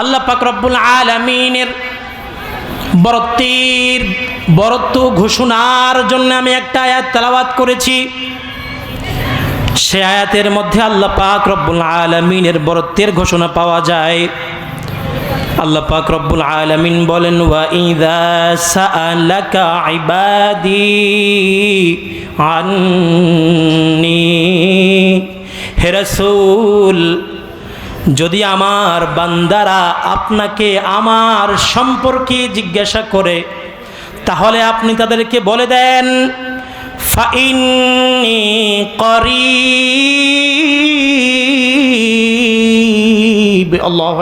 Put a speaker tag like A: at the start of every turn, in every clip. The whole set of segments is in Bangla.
A: আল্লাহ পাক রব্বুল আলামিনের বরত্বের বরত্ব ঘোষণার জন্য আমি একটা আয়াত তেলাওয়াত করেছি। সে আয়াতের মধ্যে আল্লাহ পাক রব্বুল আলামিনের বরত্বের ঘোষণা পাওয়া যায়। আল্লাহ পাক রব্বুল আলামিন বলেন, ওয়া ইযা সাআলাকা ইবাদি আন্নি, হে রাসূল যদি আমার বান্দারা আপনাকে আমার সম্পর্কে জিজ্ঞাসা করে তাহলে আপনি তাদেরকে বলে দেন করিব। আল্লাহ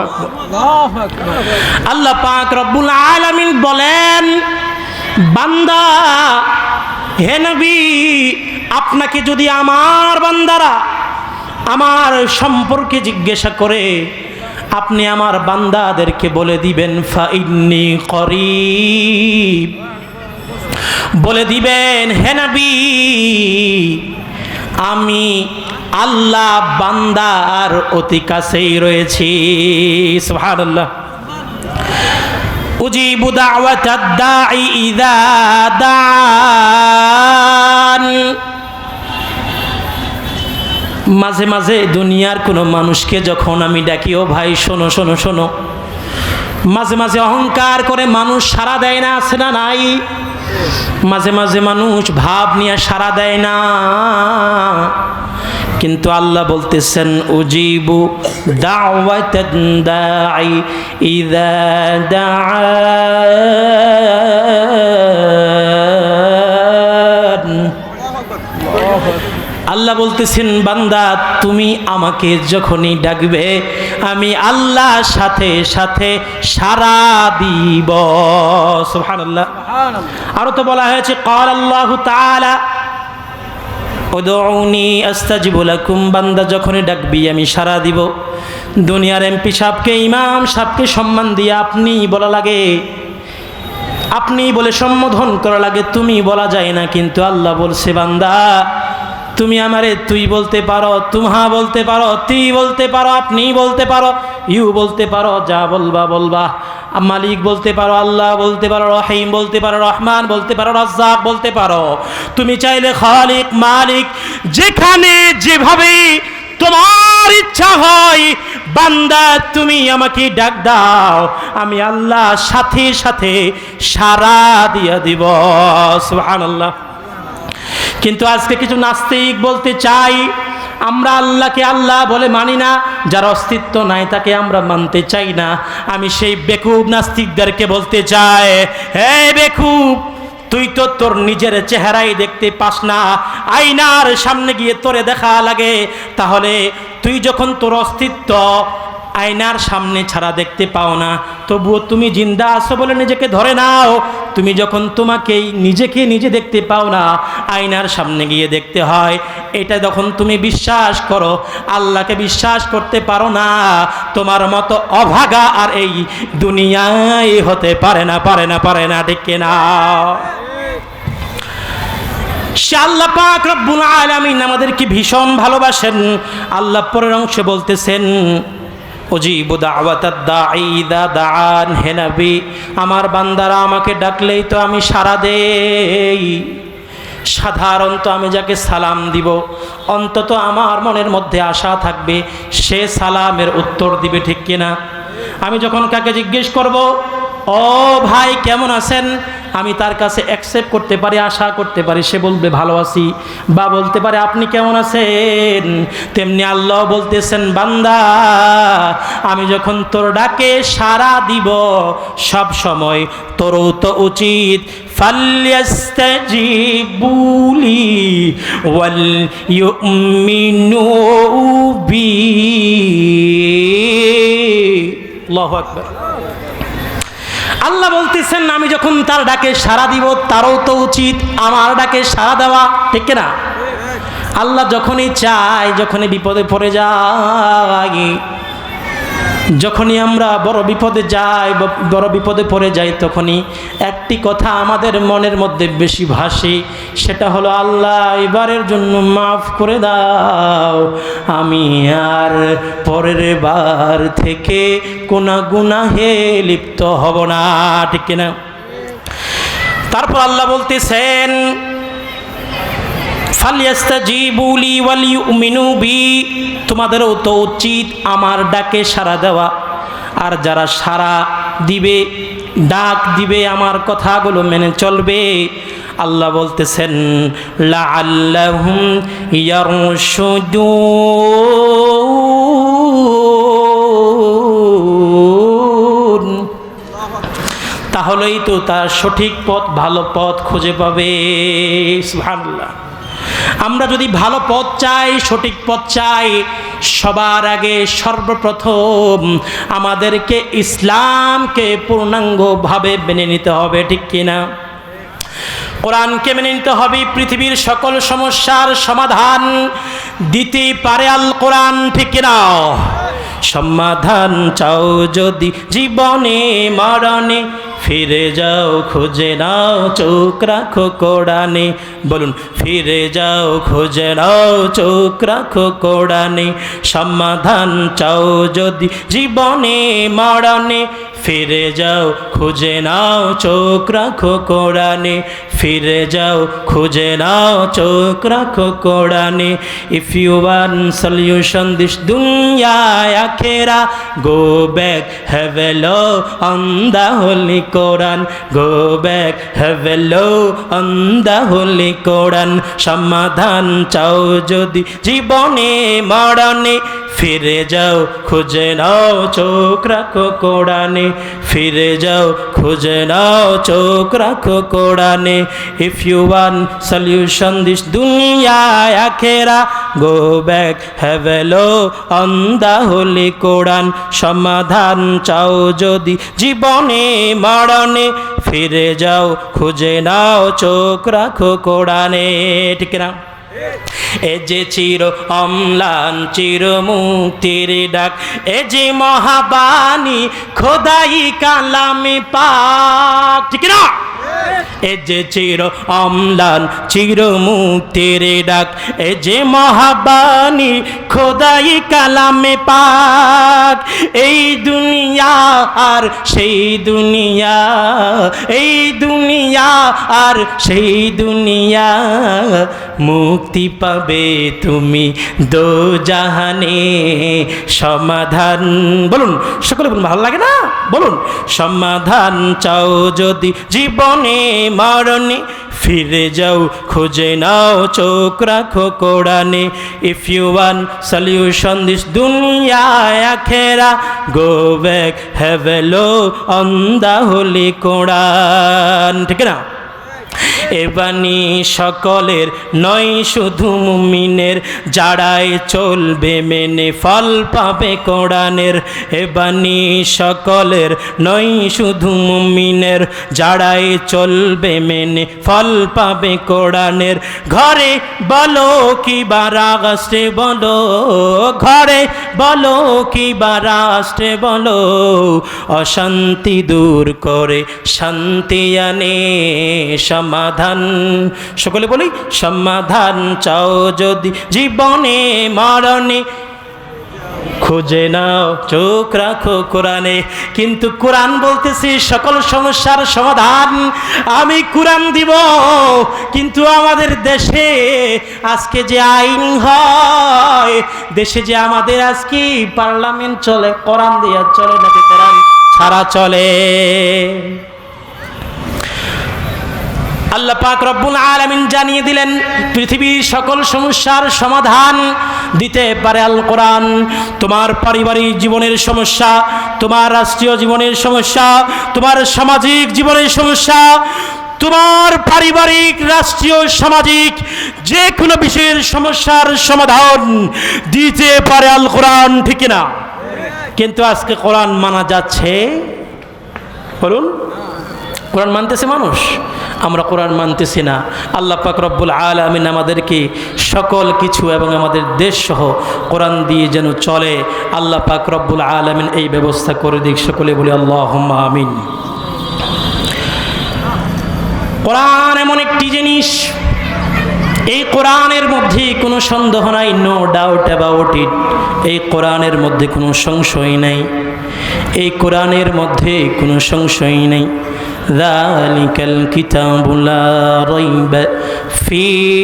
A: আল্লাহ পাক রব্বুল আলামিন বলেন বান্দা হে নবী আপনাকে যদি আমার বান্দারা আমার সম্পর্কে জিজ্ঞাসা করে, আপনি আমার বান্দাদেরকে বলে দিবেন ফাইন্নি করিব। বলে দিবেন, হে নবী, আমি আল্লাহ বান্দার অতি কাছেই রয়েছি। সুবহানাল্লাহ। উজিবু দাওয়াতাদ দাঈ ইযা দান মাঝে মাঝে দুনিয়ার কোনো মানুষকে যখন আমি ডাকি, ও ভাই, শোনো শোনো শোনো। মাঝে মাঝে অহংকার করে মানুষ সারা দেয় না, আছে না নাই? মাঝে মাঝে মানুষ ভাব নিয়ে সারা দেয় না। কিন্তু আল্লাহ বলতেছেন, উজিবু দাওয়াতাদ দাঈ ইযা দাআন আল্লাহ বলতেছেন বান্দা তুমি আমাকে যখনই ডাকবে আমি আল্লাহ সাথে সাথে সারা দিব। সুবহানাল্লাহ। আরও তো বলা হয়েছে কর আল্লাহ তাআলা ওদৌনি আস্তাজিবু লাকুম। বান্দা যখনই ডাকবি আমি সারা দিব। দুনিয়ার এমপি সাহেবকে ইমাম সাহেবকে সম্মান দিয়ে আপনি বলা লাগে। আপনি বলে সম্বোধন করা লাগে তুমি বলা যায় না কিন্তু আল্লাহ বলছে বান্দা তুমি আমারে তুই বলতে পারো তুমহা বলতে পারো তুই বলতে পারো, আপনি বলতে পারো, ইউ বলতে পারো, যা বলবা বলবা। মালিক বলতে পারো, আল্লাহ বলতে পারো, রহিম বলতে পারো, রহমান বলতে পারো, রাজ্জাক বলতে পারো। তুমি চাইলে খালিক, মালিক, যেখানে যেভাবে তোমার ইচ্ছা হয়, বান্দা তুমি আমাকে ডাক দাও, আমি আল্লাহ সাথে সাথে সারা দিয়া দিব। সুবহানাল্লাহ। কিন্তু আজকে কিছু নাস্তিক বলতে চাই, আমরা আল্লাহকে আল্লাহ বলে মানি না, যার অস্তিত্ব নাই তাকে আমরা মানতে চাই না। আমি সেই বেকুব নাস্তিকদেরকে বলতে চাই, হে বেকুব, তুই তো তোর নিজের চেহারাই দেখতে পাস না, আয়নার সামনে গিয়ে তোরে দেখা লাগে। তাহলে তুই যখন তোর অস্তিত্ব আয়নার সামনে ছাড়া দেখতে পাও না। তবুও তুমি জিন্দা আছো বলে নিজেকে ধরে নাও। তুমি যখন তোমাকেই নিজেকে নিজে দেখতে পাও না, আয়নার সামনে গিয়ে দেখতে হয়। এটা যখন তুমি বিশ্বাস করো, আল্লাহকে বিশ্বাস করতে পারো না, তোমার মতো অভাগা আর এই দুনিয়ায় হতে পারে না পারে না পারে না ডেকে না আল্লাহ পাক রব্বুল আলামিন আমাদেরকে ভীষণ ভালোবাসেন। আল্লাহ পরের অংশে বলতেছেন অজিবু দাআন, হে নবী, আমার বান্দারা আমাকে ডাকলেই তো আমি সাড়া দেই। সাধারণত আমি যাকে সালাম দিব, অন্তত আমার মনের মধ্যে আশা থাকবে, সে সালামের উত্তর দিবে ঠিক কিনা? আমি যখন কাকে জিজ্ঞেস করব, ও ভাই, কেমন আছেন? আমি তার কাছে অ্যাকসেপ্ট করতে পারি, আশা করতে পারি, সে বলবে, ভালো আছি। বা বলতে পারে, আপনি কেমন আছেন? তেমনি আল্লাহ বলতেছেন, বান্দা, আমি যখন তোর ডাকে সারা দিব, সব সময় তোরও তো উচিত আল্লাহু আকবার। আল্লাহ বলতেছেন, আমি যখন তার ডাকে সাড়া দিব, তারও তো উচিত আমার ডাকে সাড়া দেওয়া। ঠিক না আল্লাহ যখনই চায়, যখনই বিপদে পড়ে যায় যখনই আমরা বড় বিপদে যাই বড় বিপদে পড়ে যাই, তখনই একটি কথা আমাদের মনের মধ্যে বেশি ভাসে, সেটা হলো, আল্লাহ, এবারের জন্য মাফ করে দাও। আমি আর পরের বার থেকে কোনা গুনাহে লিপ্ত হব না। ঠিক কিনা? তারপর আল্লাহ বলতেছেন তোমাদেরও তো উচিত আমার ডাকে সাড়া দেওয়া। আর যারা সাড়া দিবে, ডাক দিবে আমার কথাগুলো মেনে চলবে। আল্লাহ বলতেছেন লা তাহলেই তো তার সঠিক পথ, ভালো পথ খুঁজে পাবে। সুবহানাল্লাহ। আমরা যদি ভালো পথ চাই, সঠিক পথ চাই, সবার আগে সর্বপ্রথম আমাদেরকে ইসলামকে পূর্ণাঙ্গভাবে মেনে নিতে হবে, ঠিক কিনা? কোরআনকে মেনে নিতে হবে, পৃথিবীর সকল সমস্যার সমাধান দিতে পারে আল কোরআন ঠিক কিনা? সমাধান চাও যদি জীবনে, মরণে ফিরে যাও, খুঁজে নাও, চোখ রাখো কোড়ানি বলুন, ফিরে যাও, খুঁজে নাও, চোখ রাখো কোড়ানি সমাধান চাও যদি জীবনে, মরণে। ফিরে যাও, খুঁজে নাও, চোখ রাখো কোরআনে। ফিরে যাও, খুঁজে নাও, চোখ রাখো কোরআনে। If you want solution this দুনিয়া আখেরা go back have a look on the holy Quran go back have a look on the holy Quran সমাধান চাও যদি জীবনে মরণে। ফিরে যাও, খুঁজে নাও, চোখ রাখো কোরআনে। ফিরে যাও, খুঁজে নাও, চোখ রাখো কোরআনে। If you want solution this দুনিয়ায় আখেরা go back have a look on the Quran সমাধান চাও যদি জীবনে মরণে। ফিরে যাও, খুঁজে নাও, চোখ রাখো কোরআনে। ঠিক না এ যে চির অম্লান, চির মুক্তির ডাক, এ যে মহাবাণী, খোদাই কালামি পাক। ঠিক না এ যে চির অম্লান, চির মুক্তির ডাক, এ যে মহাবাণী, খোদাই কালামে পাক, এই দুনিয়া আর সেই দুনিয়া, এই দুনিয়া আর সেই দুনিয়া, মুক্তি পাবে তুমি দো জাহানে, সমাধান, বলুন, সকলে বলুন, ভালো লাগে না? বলুন, সমাধান চাও যদি জীবনে। মরণে ফিরে যাও, খুঁজে নাও, চোখ রাখো কোরআনে। If you want solution this দুনিয়া আখেরা go back have a look on holy holy Quran ঠিক না? এবানি সকলের নয়, শুধু মুমিনের। যারাই চলবে মেনে ফল পাবে কোরআনের। এবানি সকলের নয়, শুধু মুমিনের। যারাই চলবে মেনে ফল পাবে কোরআনের। ঘরে বলো কি বা বলো, ঘরে বলো কি বা বলো, অশান্তি দূর করে শান্তি আনে সমাধান। সকলে বলি, সমাধান চাও যদি জীবনে, মরণে। খুঁজে নাও, চোখ রাখো কোরআনে। কিন্তু কোরআন বলতেছি, সকল সমস্যার সমাধান। আমি কোরআন দিব, কিন্তু আমাদের দেশে আজকে যে আইন হয়, দেশে যে আমাদের আজকে পার্লামেন্ট চলে, কোরআন দিয়া চলে, নাকি কোরআন ছাড়া চলে? আল্লাহ পাক রব্বুল আলামিন জানিয়ে দিলেন, পৃথিবীর সকল সমস্যার সমাধান দিতে পারে আল কোরআন। তোমার পারিবারিক জীবনের সমস্যা, তোমার রাষ্ট্রীয় জীবনের সমস্যা, তোমার সামাজিক জীবনের সমস্যা, তোমার পারিবারিক, রাষ্ট্রীয়, সামাজিক যে কোনো বিষয়ের সমস্যার সমাধান দিতে পারে আল কোরআন, ঠিক না কিন্তু আজকে কোরআন মানা যাচ্ছে, বলুন। কোরআন মানতেছে মানুষ? আমরা কোরআন মানতেছি না। আল্লাহ পাক রব্বুল আলমিন আমাদেরকে সকল কিছু এবং আমাদের দেশ সহ কোরআন দিয়ে যেন চলে। আল্লাহ পাক রব্বুল আলমিন এই ব্যবস্থা করে দিক। সকলে বলি আল্লাহ আমিন। কোরআন এমন একটি জিনিস এই কোরআনের মধ্যে কোনো সন্দেহ নাই নো ডাউট অ্যাবাউট ইট এই কোরআনের মধ্যে কোনো সংশয় নাই এই কোরআনের মধ্যে কোনো সংশয় নেই ذلك الكتاب لا ريب فيه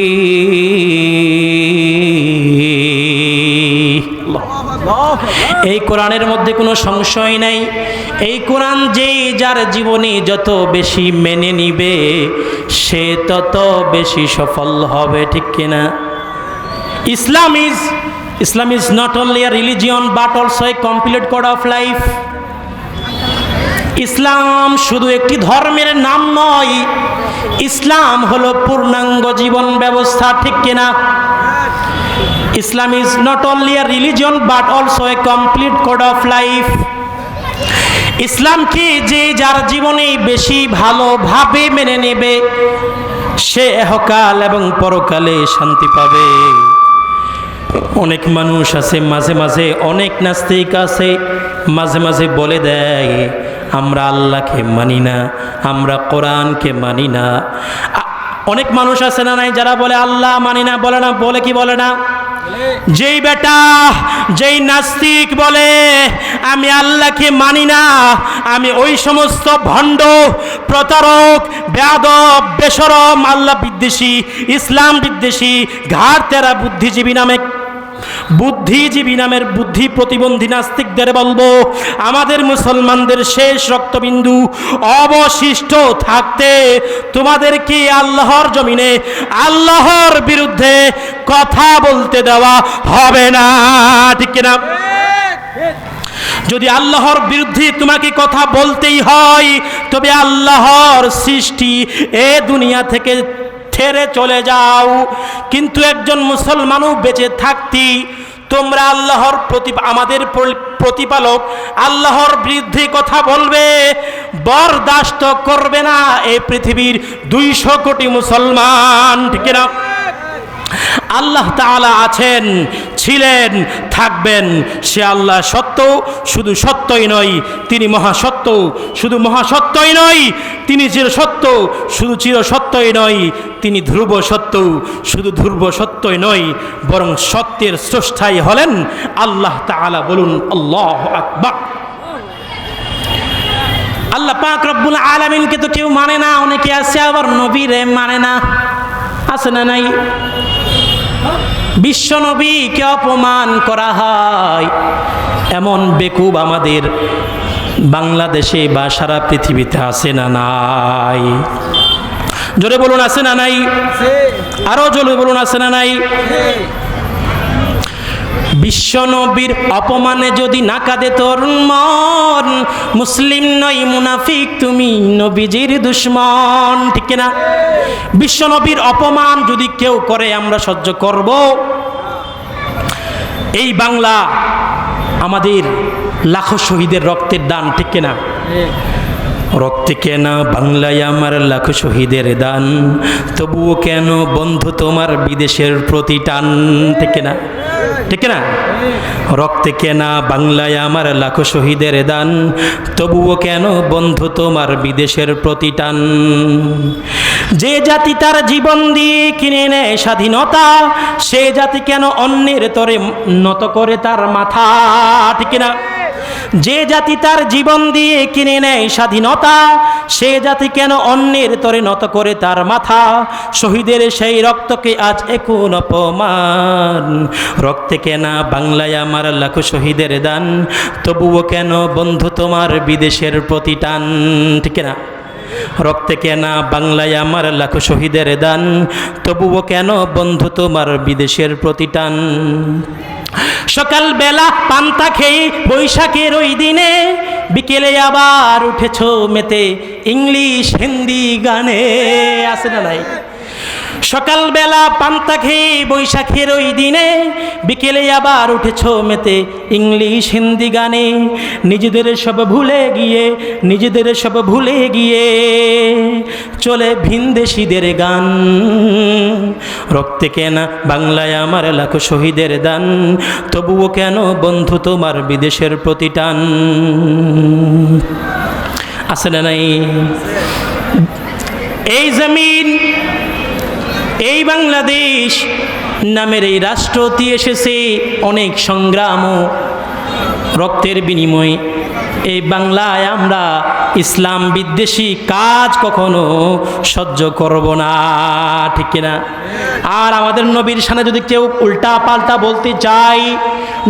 A: الله এই কোরআনের মধ্যে কোনো সংশয় নাই। এই কোরআন যেই যার জীবনে যত বেশি মেনে নিবে, সে তত বেশি সফল হবে, ঠিক কিনা? Islam is Islam is not only a religion, but also a complete code of life. Islam শুধু একটি ধর্মের নাম নয়, ইসলাম হলো পূর্ণাঙ্গ জীবন ব্যবস্থা, ঠিক কিনা? Islam is not only a religion but also a complete code of life ইসলামকে যে যার জীবনে বেশি ভালোভাবে মেনে নেবে, সে এহকাল এবং পরকালে শান্তি পাবে। অনেক মানুষ আছে, মাঝে মাঝে অনেক নাস্তিক আছে, মাঝে মাঝে বলে দেয়, আমরা আল্লাহকে মানি না, আমরা কোরআনকে মানি না। অনেক মানুষ আছে না নাই যারা বলে, আল্লাহ মানি না, বলে না, বলে কি বলে না? যেই বেটা, যেই নাস্তিক বলে, আমি আল্লাহকে মানি না, আমি ওই সমস্ত ভণ্ড, প্রতারক, বেয়াদব, বেসরম, আল্লাহ বিদ্বেষী, ইসলাম বিদ্বেষী, ঘাড় তেরা বুদ্ধিজীবী নামে বুদ্ধিজীবী নামের বুদ্ধি প্রতিবন্ধী নাস্তিকদের বলব, আমাদের মুসলমানদের শেষ রক্তবিন্দু অবশিষ্ট থাকতে তোমাদেরকে আল্লাহর জমিনে আল্লাহর বিরুদ্ধে কথা বলতে দেওয়া হবে না? ঠিক কিনা? যদি আল্লাহর বিরুদ্ধে তোমাকে কথা বলতেই হয়, তবে আল্লাহর সৃষ্টি এ দুনিয়া থেকে ছেড়ে চলে যাও। কিন্তু একজন মুসলমানও বেঁচে থাকতি, তোমরা আল্লাহর প্রতি আমাদের প্রতিপালক আল্লাহর বিরুদ্ধে কথা বলবে, বরদাস্ত করবে না। এই পৃথিবীর দুইশো কোটি মুসলমান, ঠিক না আল্লাহ তাআলা আছেন, ছিলেন, থাকবেন। সে আল্লাহ সত্য, শুধু সত্যই নয়, তিনি মহাসত্য, শুধু মহাসত্যই নয়, তিনি চির সত্য, শুধু চির সত্যই নয়, তিনি ধ্রুব সত্য, শুধু ধ্রুব সত্যই নয়, বরং সত্যের স্রষ্টাই হলেন আল্লাহ তাআলা বলুন, আল্লাহ আকবার। আল্লাহ পাক রব্বুল আলামিনকে তো কেউ মানে না, অনেকে আছে আবার নবীরে মানে না, আছে না নাই? বিশ্ব নবীকে অপমান করা হয়? এমন বেকুব আমাদের বাংলাদেশে বা সারা পৃথিবীতে আছে না নাই? জোরে বলুন আছে না নাই? আরও জোরে বলুন আছে না নাই? বিশ্বনবীর অপমানে যদি না কাঁদে তোর মন, মুসলিম নই মুনাফিক, তুমি নবীজির দুশ্মন, ঠিক না বিশ্বনবীর অপমান যদি কেউ করে, আমরা সহ্য করব। এই বাংলা আমাদের লাখো শহীদের রক্তের দান, ঠিক না রক্তে কেনা বাংলায় আমার লাখো শহীদের দান? তবুও কেন বন্ধু তোমার বিদেশের প্রতি টান, ঠিক না ঠিক না রক্তে কেনা বাংলায় আমার লাখো শহীদের দান, তবুও কেন বন্ধু তোমার বিদেশের প্রতি টান যে জাতি তার জীবন দিয়ে কিনে নেয় স্বাধীনতা, সে জাতি কেন অন্যের তরে নত করে তার মাথা, ঠিক না যে জাতি তার জীবন দিয়ে কিনে নেয় স্বাধীনতা, সে জাতি কেন অন্যের তরে নত করে তার মাথা? শহীদের সেই রক্তকে আজ এখন অপমান। রক্তে কেনা বাংলায় আমার লাখো শহীদের দান, তবুও কেন বন্ধু তোমার বিদেশের প্রতি টান? ঠিক না রক্তে কেনা বাংলায় আমার লাখো শহীদের দান, তবুও কেন বন্ধু তোমার বিদেশের প্রতি টান? সকাল বেলা পান্তা খেয়ে বৈশাখের ওই দিনে বিকেলে আবার উঠেছ মেতে ইংলিশ হিন্দি গানে আসে না নাই? সকালবেলা পান্তা খেয়ে বৈশাখের ওই দিনে বিকেলে আবার উঠেছ মেতে ইংলিশ, হিন্দি গানে। নিজেদের সব ভুলে গিয়ে, নিজেদের সব ভুলে গিয়ে চলে ভিনদেশিদের গান। রক্তে কেনা বাংলায় আমার লাখো শহীদের দান, তবুও কেন বন্ধু তোমার বিদেশের প্রতিটান? আছে না নাই? এই জমিন এই বাংলাদেশ নামের এই রাষ্ট্রটি এসেছে অনেক সংগ্রাম রক্তের বিনিময়ে। এই বাংলায় আমরা ইসলাম বিদ্বেষী কাজ কখনো সহ্য করব না, ঠিক কিনা? আর আমাদের নবীর সামনে যদি কেউ উল্টা পাল্টা বলতে চাই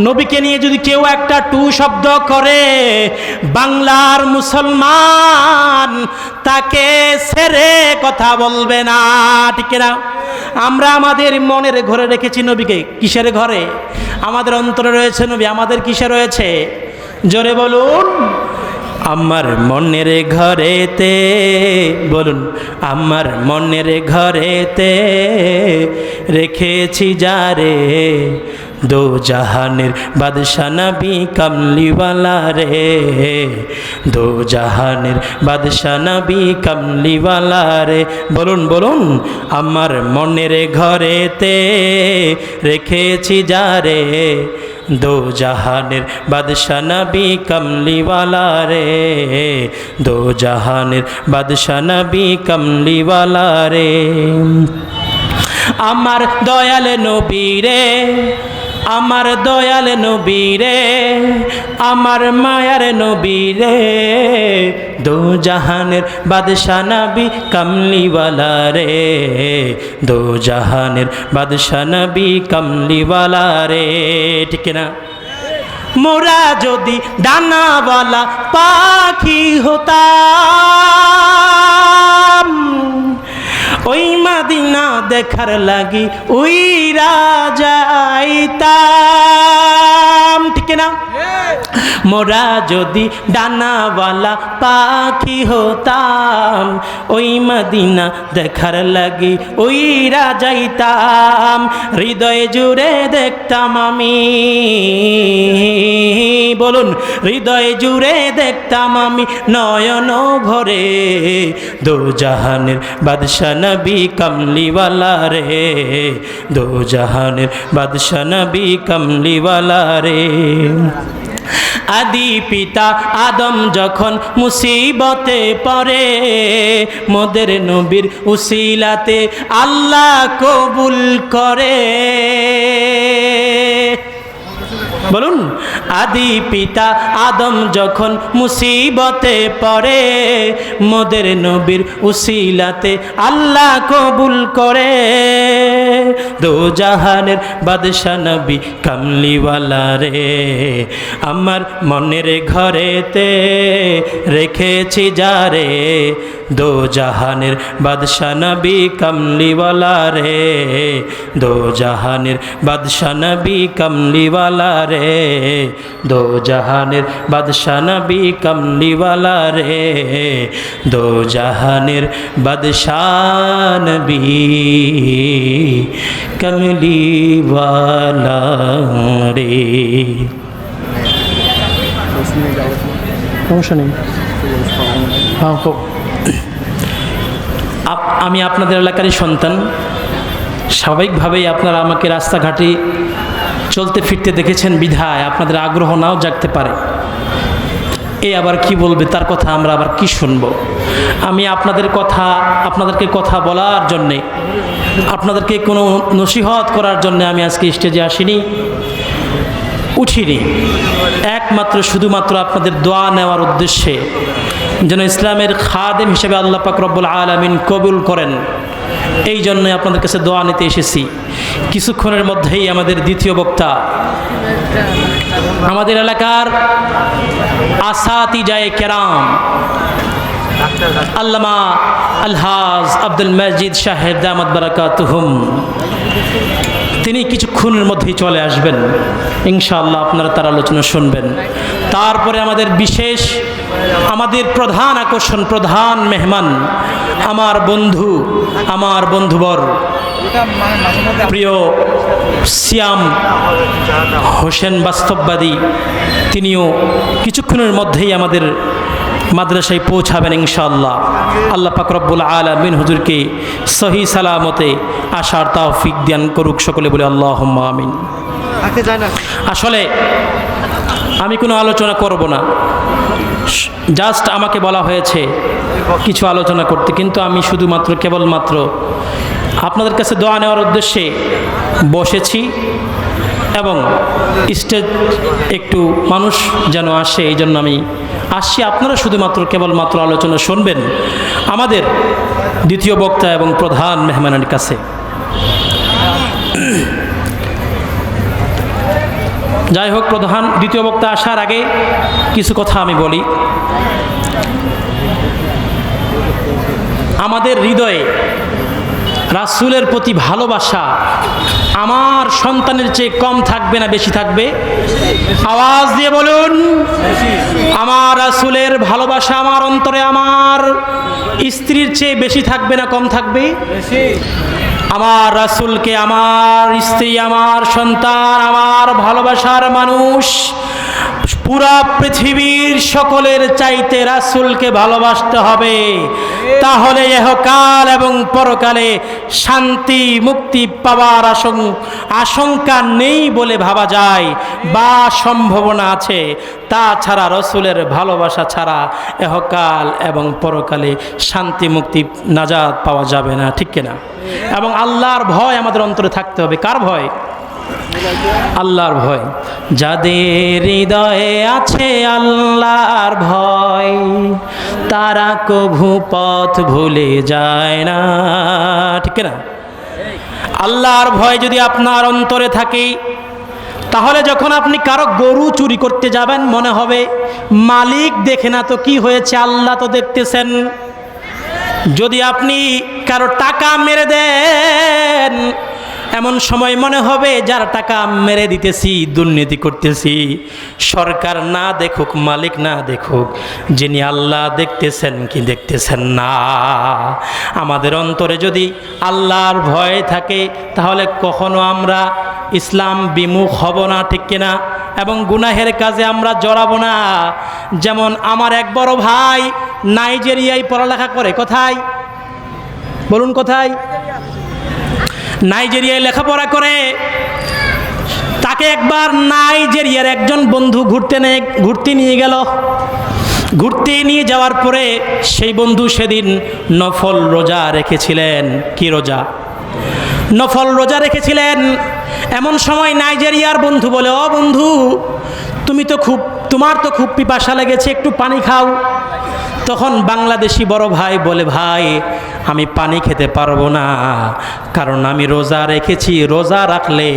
A: নবীকে নিয়ে যদি কেউ একটা টু শব্দ করে, বাংলার মুসলমান তাকে ছেড়ে কথা বলবে না, ঠিক কিনা? আমরা আমাদের মনের ঘরে রেখেছি নবীকে। কিসের ঘরে? আমাদের অন্তরে রয়েছে নবী, আমাদের কিসে রয়েছে? জোরে বলুন। আমার মনের ঘরেতে, বলুন, আমার মনের ঘরেতে রেখেছি যারে দো জাহানের বাদশা নবী কামলিওয়ালা রে। দো জাহানের বাদশা নবী কামলিওয়ালা রে। বলুন বলুন, আমার মনের ঘরেতে রেখেছি যারে দো জাহানের বাদশা নবী কমলিওয়ালা রে। দো জাহানের বাদশা নবী কমলিওয়ালা রে। আমার দয়াল নবী রে, আমার দয়াল নবী রে, আমার মায়ার নবী রে। দো জাহানের বাদশা নবী কমলিওয়ালা রে। দো জাহানের বাদশা নবী কমলিওয়ালা রে। ঠিক না? মোরা যদি ডানাওয়ালা পাখি হতাম, ওই মাদিনা দেখার লাগি ওই রাজাইতাম ঠিক না? মোরা যদি ডানাওয়ালা পাখি হতাম, ওই মদিনা দেখার লাগি ওই রাজাইতাম হৃদয় জুড়ে দেখতাম আমি। বলুন, হৃদয় জুড়ে দেখতাম আমি নয়ন ভরে দো জাহানের বাদশা নবী কমলিওয়ালা রে। দো জাহানের বাদশা নবী কমলিওয়ালা রে। আদি পিতা আদম যখন মুসিবতে পরে মোদের নবীর উসিলাতে আল্লাহ কবুল করে। বলুন আদি পিতা আদম যখন মুসিবতে পড়ে, মোদের নবীর উসিলাতে আল্লাহ কবুল করে। দো জাহানের বাদশা নবী কামলিওয়ালা রে, আমার মনের ঘরেতে রেখেছি যারে দো জাহানের বাদশা নবী কামলিওয়ালা রে দো জাহানের বাদশা নবী কামলিওয়ালা রে। দো জাহানের বাদশা নবী কামলিওয়ালা রে। দো জাহানের বাদশা নবী কমলিওয়ালা রে। সমস্যা নেই। হ্যাঁ আমি আপনাদের এলাকারই সন্তান। স্বাভাবিকভাবেই আপনারা আমাকে রাস্তাঘাটে চলতে ফিরতে দেখেছেন বিধায়, আপনাদের আগ্রহ নাও জাগতে পারে। এ আবার কি বলবে, তার কথা আমরা আবার কি শুনব? আমি আপনাদের কথা, আপনাদেরকে কথা বলার জন্যে, আপনাদেরকে কোনো নসিহত করার জন্য আমি আজকে স্টেজে আসিনি, উঠিনি। একমাত্র শুধুমাত্র আপনাদের দোয়া নেওয়ার উদ্দেশ্যে যেন ইসলামের খাদেম হিসেবে আল্লাহ পাক রব্বুল আলমিন কবুল করেন। এই জন্যই আপনাদের কাছে দোয়া নিতে এসেছি। কিছুক্ষণের মধ্যেই আমাদের দ্বিতীয় বক্তা। আমাদের এলাকার আসাতি যায় কেরাম, আল্লামা আলহাজ আব্দুল মসজিদ সাহেব দামাদ বারাকাতুহুম, তিনি কিছুক্ষণের মধ্যেই চলে আসবেন। ইনশাআল্লাহ আপনারা তার আলোচনা শুনবেন। তারপরে আমাদের বিশেষ আমাদের প্রধান আকর্ষণ প্রধান মেহমান আমার বন্ধু আমার বন্ধুবর প্রিয় সিয়াম হোসেন বাস্তববাদী তিনিও কিছুক্ষণের মধ্যেই আমাদের মাদ্রাসায় পৌঁছাবেন ইনশাআল্লাহ। আল্লাহ পাকরব্বুল আলমিন হুজুরকে সহি সালামতে আশার তাওফিক দান করুক সকলে বলে আল্লাহ আমিন। আসলে আমি কোনো আলোচনা করব না। জাস্ট আমাকে বলা হয়েছে কিছু আলোচনা করতে, কিন্তু আমি শুধুমাত্র, কেবলমাত্র আপনাদের কাছে দোয়া নেওয়ার উদ্দেশ্যে বসেছি এবং স্টেজ একটু মানুষ যেন আসে, এই জন্য আমি আসছি। আপনারা শুধুমাত্র, কেবলমাত্র আলোচনা শুনবেন আমাদের দ্বিতীয় বক্তা এবং প্রধান মেহমানের কাছে। যাই হোক প্রধান, দ্বিতীয় বক্তা আসার আগে কিছু কথা আমি বলি। আমাদের হৃদয়ে রাসুলের প্রতি ভালোবাসা আমার সন্তানের চেয়ে কম থাকবে না বেশি থাকবে? আওয়াজ দিয়ে বলুন, আমার রাসুলের ভালোবাসা আমার অন্তরে আমার স্ত্রীর চেয়ে বেশি থাকবে না কম থাকবে? আমার রাসুলকে আমার স্ত্রী আমার সন্তান আমার ভালোবাসার মানুষ পুরা পৃথিবীর সকলের চাইতে রাসুলকে ভালোবাসতে হবে। তাহলে এহকাল এবং পরকালে শান্তি, মুক্তি পাওয়ার আশঙ্কা নেই বলে ভাবা যায়। বা সম্ভাবনা আছে। তাছাড়া রসুলের ভালোবাসা ছাড়া এহকাল এবং পরকালে শান্তি, মুক্তি নাজাদ পাওয়া যাবে না। ঠিক কিনা? এবং আল্লাহর ভয় আমাদের অন্তরে থাকতে হবে। কার ভয়? আল্লাহর ভয়। যাদের হৃদয়ে আছে আল্লাহর ভয়, তারা কভু পথ ভুলে যায় না। ঠিক না? আল্লাহর ভয় যদি আপনার অন্তরে থাকে, তাহলে যখন আপনি কারও গরু চুরি করতে যাবেন, মনে হবে, মালিক দেখে না তো কি হয়েছে, আল্লাহ তো দেখতেছেন। যদি আপনি কারও টাকা মেরে দেন এমন সময় মনে হবে, যার টাকা মেরে দিতেছি, দুর্নীতি করতেছি। সরকার না দেখুক, মালিক না দেখুক, যিনি আল্লাহ দেখতেছেন কি দেখতেছেন না। আমাদের অন্তরে যদি আল্লাহর ভয় থাকে, তাহলে কখনো আমরা ইসলাম বিমুখ হব না, ঠিক কিনা? এবং গুনাহের কাজে আমরা জড়াবো না। যেমন আমার এক বড় ভাই নাইজেরিয়ায় পড়ালেখা করে। কোথায়? বলুন কোথায়? নাইজেরিয়ায় লেখাপড়া করে। তাকে একবার নাইজেরিয়ার একজন বন্ধু ঘুরতে নে ঘুরতে নিয়ে গেল। ঘুরতে নিয়ে যাওয়ার পরে সেই বন্ধু সেদিন নফল রোজা রেখেছিলেন। কি রোজা? নফল রোজা রেখেছিলেন। এমন সময় নাইজেরিয়ার বন্ধু বলে, ও বন্ধু, তুমি তো খুব তোমার তো খুব পিপাসা লেগেছে, একটু পানি খাও। তখন বাংলাদেশি বড় ভাই বলে, ভাই, আমি পানি খেতে পারব না, কারণ আমি রোজা রেখেছি, রোজা রাখলে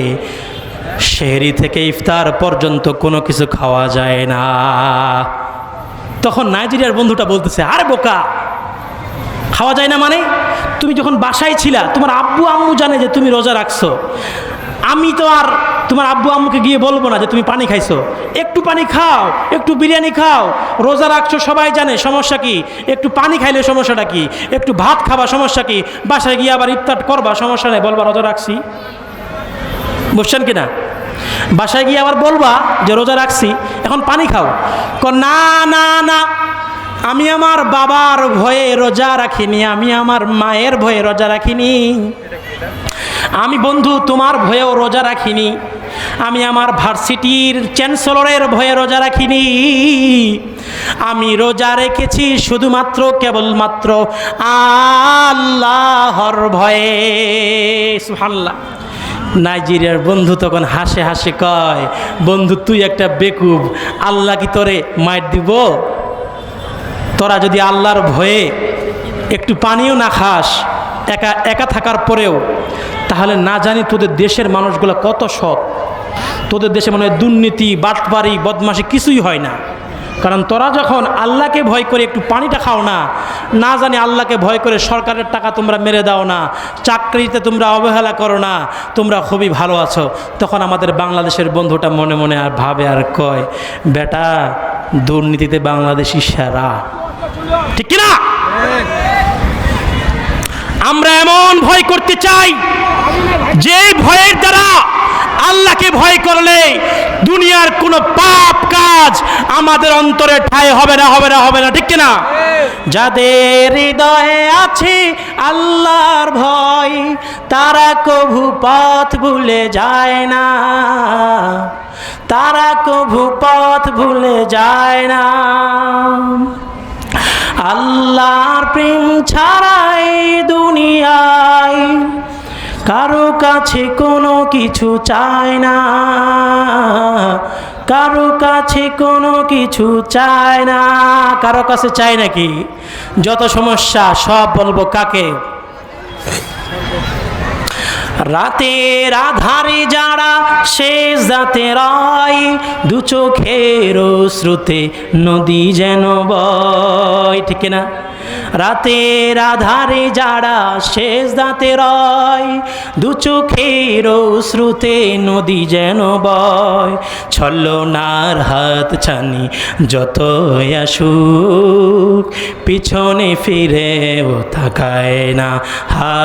A: শেহরি থেকে ইফতার পর্যন্ত কোনো কিছু খাওয়া যায় না। তখন নাইজেরিয়ার বন্ধুটা বলতেছে, আরে বোকা, খাওয়া যায় না মানে? তুমি যখন বাসায় ছিলা, তোমার আব্বু আম্মু জানে যে তুমি রোজা রাখছো। আমি তো আর তোমার আব্বু আম্মুকে গিয়ে বলব না যে তুমি পানি খাইছো। একটু পানি খাও, একটু বিরিয়ানি খাও, রোজা রাখছো, সবাই জানে সমস্যা কি। একটু পানি খাইলে সমস্যাটা কি? একটু ভাত খাবা সমস্যা কি? বাসায় গিয়ে আবার ইফতার করবা, সমস্যা নেই, বলবা রোজা রাখছি। বুঝছেন কি না বাসায় গিয়ে আবার বলবা যে রোজা রাখছি, এখন পানি খাও। না না না, আমি আমার বাবার ভয়ে রোজা রাখিনি, আমি আমার মায়ের ভয়ে রোজা রাখিনি। আমি বন্ধু, তোমার ভয়েও রোজা রাখিনি। আমি আমার ভার্সিটির চ্যান্সেলরের ভয়ে রোজা রাখিনি। আমি রোজা রেখেছি শুধুমাত্র, কেবলমাত্র আল্লাহর ভয়ে। সুহাল্লাহ নাইজেরিয়ার বন্ধু তখন হাসে হাসে কয়, বন্ধু, তুই একটা বেকুব, আল্লাহ কি তোরে মায়ের দিব? তোরা যদি আল্লাহর ভয়ে একটু পানিও না খাস একা একা থাকার পরেও, তাহলে না জানি তোদের দেশের মানুষগুলো কত সৎ। তোদের দেশে মনে হয় দুর্নীতি, বাটপারি বদমাসি কিছুই হয় না। কারণ তোরা যখন আল্লাহকে ভয় করে একটু পানিটা খাও না না জানি আল্লাহকে ভয় করে সরকারের টাকা তোমরা মেরে দাও না, চাকরিতে তোমরা অবহেলা করো না, তোমরা খুবই ভালো আছো। তখন আমাদের বাংলাদেশের বন্ধুটা মনে মনে আর ভাবে আর কয়, বেটা, দুর্নীতিতে বাংলাদেশি সেরা। ঠিক কিনা? আমরা এমন ভয় করতে চাই যে ভয়ের দ্বারা আল্লাহকে ভয় করলে দুনিয়ার কোনো পাপ কাজ আমাদের অন্তরে ঠাই হবে না হবে না হবে না, ঠিক কিনা? যাদের হৃদয়ে আছে আল্লাহর ভয়, তারা কভু পথ ভুলে যায় না। তারা কভু পথ ভুলে যায় না। আল্লাহর প্রেম ছাড়াই দুনিয়ায় কারও কাছে কোনো কিছু চায় না। কারও কাছে কোনো কিছু চায় না। কারও কাছে চায় নাকি? যত সমস্যা, সব বলব কাকে? রাতের আধারে যারা শেষ রাতে রায় দু চোখের শ্রুতে নদী যেন বয়। ঠিক না রাতের আধারে যারা শেষ দাঁতে রয়, দু চোখের শ্রুতে নদী যেন বয়। ছল্লনার হাত ছানি যত আসুক, পিছনে ফিরেও তাকায় না হা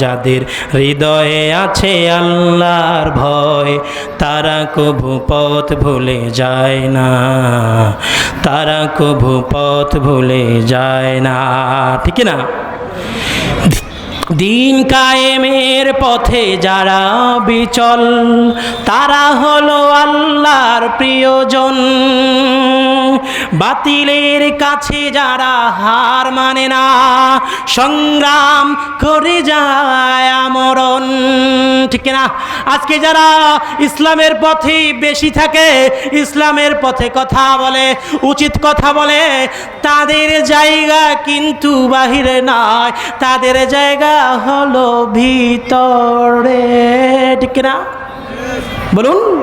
A: যাদের হৃদয়ে আছে আল্লাহর ভয়, তারা কভু পথ ভুলে যায় না। তারা কভু পথ ভুলে যায় না। ঠিক না? দিন কায়েমের পথে যারা বিচল, তারা হলো আল্লাহর প্রিয়জন। বাতিলের কাছে যারা হার মানে না, সংগ্রাম করে যায় আমরণ। ঠিক কিনা? আজকে যারা ইসলামের পথে বেশি থাকে, ইসলামের পথে কথা বলে, উচিত কথা বলে, তাদের জায়গা কিন্তু বাহিরে নয়। তাদের জায়গা হলো ভিতরে। ঠিক কিনা? বলুন।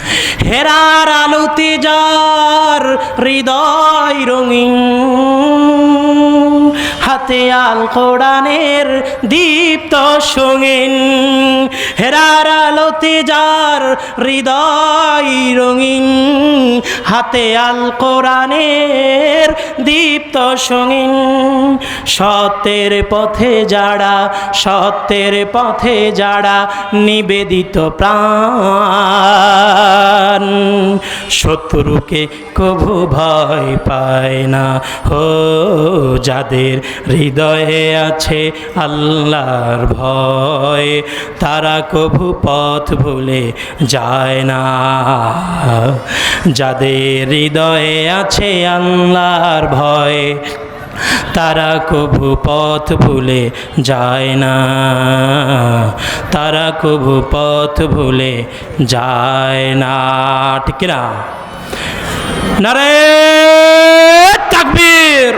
A: হেরার আলোতে যার হৃদয় রঙিন, হাতে আল কোরআনের দীপ্ত সঙ্গিন, হেরার আলোতে যার হৃদয় রঙিন, হাতে আল কোরআনের দীপ্ত সঙ্গিন। সত্যের পথে যারা, সত্যের পথে যারা নিবেদিত প্রাণ। শত্রুকে কভু ভয় পায় না। হো, যাদের হৃদয়ে আছে আল্লাহর ভয়, তারা কভু পথ ভুলে যায় না। যাদের হৃদয়ে আছে আল্লাহর ভয় তারা কভু পথ ভুলে যায় না। তারা কভু পথ ভুলে যায় না। ঠিক না নারে তাকবীর!